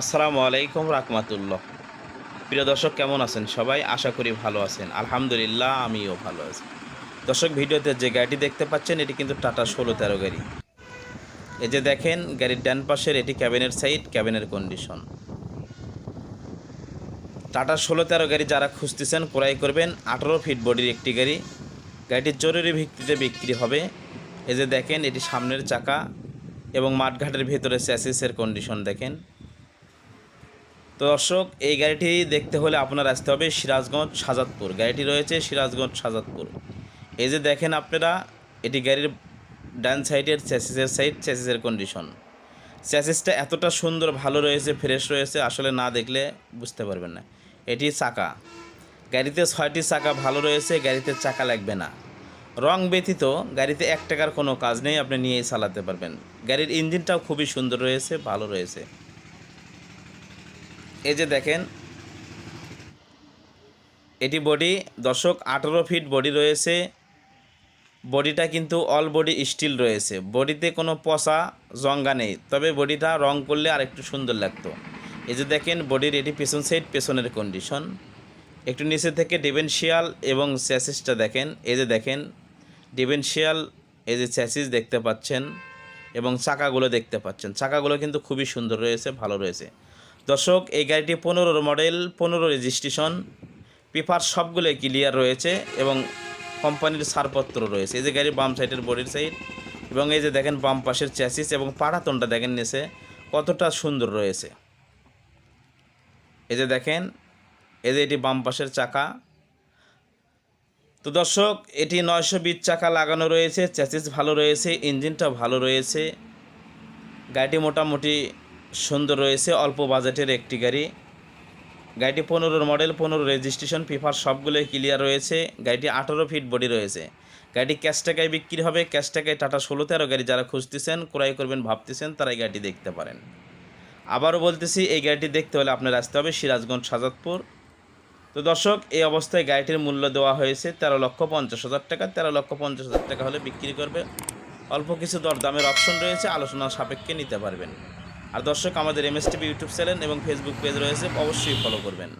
আসসালামু আলাইকুম রাহমাতুল্লাহ। প্রিয় দর্শক, কেমন আছেন সবাই? আশা করি ভালো আছেন। আলহামদুলিল্লাহ, আমিও ভালো আছি। দর্শক, ভিডিওতে যে গাড়িটি দেখতে পাচ্ছেন, এটি কিন্তু টাটা ষোলো তেরো গাড়ি। এই যে দেখেন, গাড়ির ডান পাশের, এটি ক্যাবিনের সাইড, ক্যাবিনের কন্ডিশন। টাটা ষোলো তেরো গাড়ি যারা খুঁজতেছেন, ক্রয় করবেন আঠারো ফিট বডির একটি গাড়ি। গাড়িটির জরুরি ভিত্তিতে বিক্রি হবে। এই যে দেখেন, এটি সামনের চাকা এবং মাঠঘাটের ভেতরে স্যাসিসের কন্ডিশন দেখেন। তো দর্শক, এই গাড়িটি দেখতে হলে আপনার আসতে হবে সিরাজগঞ্জ সাজাদপুর। গাড়িটি রয়েছে সিরাজগঞ্জ সাজাদপুর। এই যে দেখেন আপনারা, এটি গাড়ির ডান সাইডের চ্যাসিসের সাইড, চ্যাসিসের কন্ডিশন চ্যাসিসটা এতটা সুন্দর, ভালো রয়েছে ফ্রেশ রয়েছে, আসলে না দেখলে বুঝতে পারবেন না। এটি চাকা। গাড়িতে ছয়টি চাকা ভালো রয়েছে, গাড়িতে চাকা লাগবে না। রং ব্যতীত গাড়িতে এক টাকার কোনো কাজ নেই, আপনি নিয়েই চালাতে পারবেন। গাড়ির ইঞ্জিনটাও খুবই সুন্দর রয়েছে, ভালো রয়েছে। এই যে দেখেন, এটি বডি দর্শক, আঠেরো ফিট বডি রয়েছে। বডিটা কিন্তু অল বডি স্টিল রয়েছে। বডিতে কোনো পচা জঙ্গা নেই, তবে বডিটা রং করলে আর একটু সুন্দর লাগতো। এই যে দেখেন বডির এটি পেছন সাইড পেছনের কন্ডিশন একটু নিচে থেকে ডিভেনশিয়াল এবং স্যাসিসটা দেখেন, এই যে দেখেন ডিভেনশিয়াল এই যে স্যাসিস দেখতে পাচ্ছেন এবং চাকাগুলো দেখতে পাচ্ছেন। চাকাগুলো কিন্তু খুবই সুন্দর রয়েছে, ভালো রয়েছে। দর্শক, এই গাড়িটি পনেরোর মডেল, পনেরো রেজিস্ট্রেশন, পেপার সবগুলো ক্লিয়ার রয়েছে এবং কোম্পানির ছাড়পত্র রয়েছে। এই যে গাড়ির বাম সাইডের বডির সাইড এবং এই যে দেখেন বাম পাশের চ্যাসিস এবং পাড়াতনটা দেখেন নিচে কতটা সুন্দর রয়েছে। এই যে দেখেন, এই যে এটি বাম পাশের চাকা। তো দর্শক, এটি নয়শো বিশ চাকা লাগানো রয়েছে, চ্যাসিস ভালো রয়েছে, ইঞ্জিনটা ভালো রয়েছে। গাড়িটি মোটামুটি সুন্দর রয়েছে, অল্প বাজেটের একটি গাড়ি। গাড়িটি পনেরোর মডেল, পনেরো রেজিস্ট্রেশন, পেপার সবগুলোই ক্লিয়ার রয়েছে। গাড়িটি আঠারো ফিট বডি রয়েছে। গাড়িটি ক্যাশ টাকায় বিক্রি হবে। ক্যাশ টাকায় টাটা ষোলো তেরো গাড়ি যারা খুঁজতেছেন, ক্রয় করবেন, ভাবতেছেন, তারা এই গাড়িটি দেখতে পারেন। আবারও বলতেছি, এই গাড়িটি দেখতে হলে আপনার আসতে হবে সিরাজগঞ্জ, সাজাদপুর। তো দর্শক, এই অবস্থায় গাড়িটির মূল্য দেওয়া হয়েছে তেরো লক্ষ পঞ্চাশ হাজার টাকা। তেরো লক্ষ পঞ্চাশ হাজার টাকা হলে বিক্রি করবে। অল্প কিছু দরদামের অপশন রয়েছে, আলোচনা সাপেক্ষে নিতে পারবেন। আর দর্শক আমাদের এমএসটিভি ইউটিউব চ্যানেল এবং ফেসবুক পেজ রয়েছে অবশ্যই ফলো করবেন।